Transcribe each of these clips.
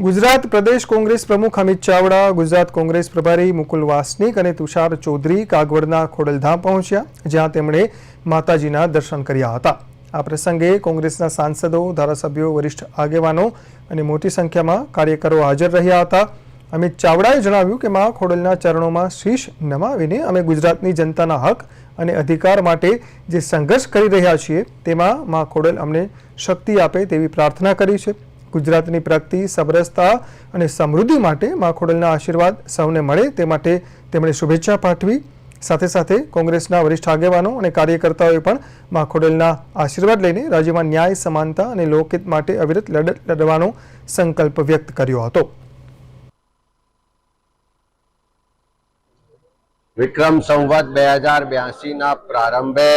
ગુજરાત પ્રદેશ કોંગ્રેસ પ્રમુખ અમિત ચાવડા, ગુજરાત કોંગ્રેસ પ્રભારી મુકુલ વાસનિક અને તુષાર ચૌધરી કાગવડના ખોડલધામ પહોંચ્યા, જ્યાં તેમણે માતાજીના દર્શન કર્યા હતા. આ પ્રસંગે કોંગ્રેસના સાંસદો, ધારાસભ્યો, વરિષ્ઠ આગેવાનો અને મોટી સંખ્યામાં કાર્યકરો હાજર રહ્યા હતા. અમિત ચાવડાએ જણાવ્યું કે મા ખોડલના ચરણોમાં શીશ નમાવીને અમે ગુજરાતની જનતાના હક અને અધિકાર માટે જે સંઘર્ષ કરી રહ્યા છીએ, તેમાં મા ખોડલ અમને શક્તિ આપે તેવી પ્રાર્થના કરી છે. ગુજરાતની પ્રગતિ સબરસતા અને સમૃદ્ધિ માટે મા ખોડલના આશીર્વાદ સૌને મળે તે માટે તેમણે શુભેચ્છા પાઠવી. સાથે સાથે કોંગ્રેસના વરિષ્ઠ આગેવાનો અને કાર્યકર્તાઓએ પણ મા ખોડલના આશીર્વાદ લઈને રાજ્યમાં ન્યાય, સમાનતા અને લોકહિત માટે અવિરત લડત લડવાનો સંકલ્પ વ્યક્ત કર્યો હતો. વિક્રમ સંવત બે હજાર બ્યાસીના પ્રારંભે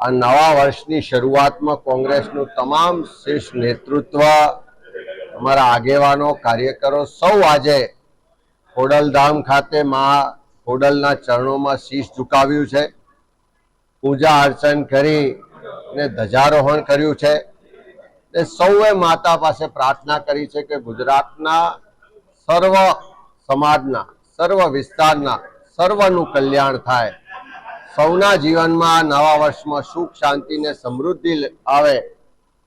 આ નવા વર્ષની શરૂઆતમાં કોંગ્રેસનું તમામ શીર્ષ નેતૃત્વ, અમારા આગેવાનો, કાર્યકરો સૌ આજે ખોડલધામ ખાતે મા ખોડલના ચરણોમાં શીશ ઝુકાવ્યું છે. પૂજા અર્ચન કરી ને ધ્વજારોહણ કર્યું છે. ને સૌએ માતા પાસે પ્રાર્થના કરી છે કે ગુજરાતના સર્વ સમાજના, સર્વ વિસ્તારના સર્વનું કલ્યાણ થાય. સૌના જીવનમાં નવા વર્ષમાં સુખ શાંતિ ને સમૃદ્ધિ આવે.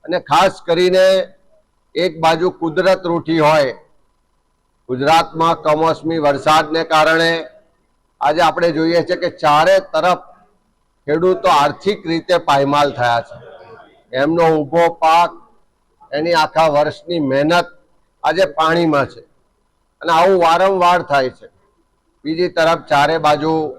અને ખાસ કરીને એક બાજુ કુદરત રૂઠી હોય. ગુજરાતમાં કમોસમી વરસાદને કારણે આજે આપણે જોઈએ છે કે ચારે તરફ ખેડૂતો આર્થિક રીતે પાયમાલ થયા છે. એમનો ઊભો પાક, એની આખા વર્ષની મહેનત આજે પાણીમાં છે. અને આવું વારંવાર થાય છે. બીજી તરફ ચારે બાજુ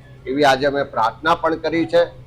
એવી આજે અમે પ્રાર્થના પણ કરી છે.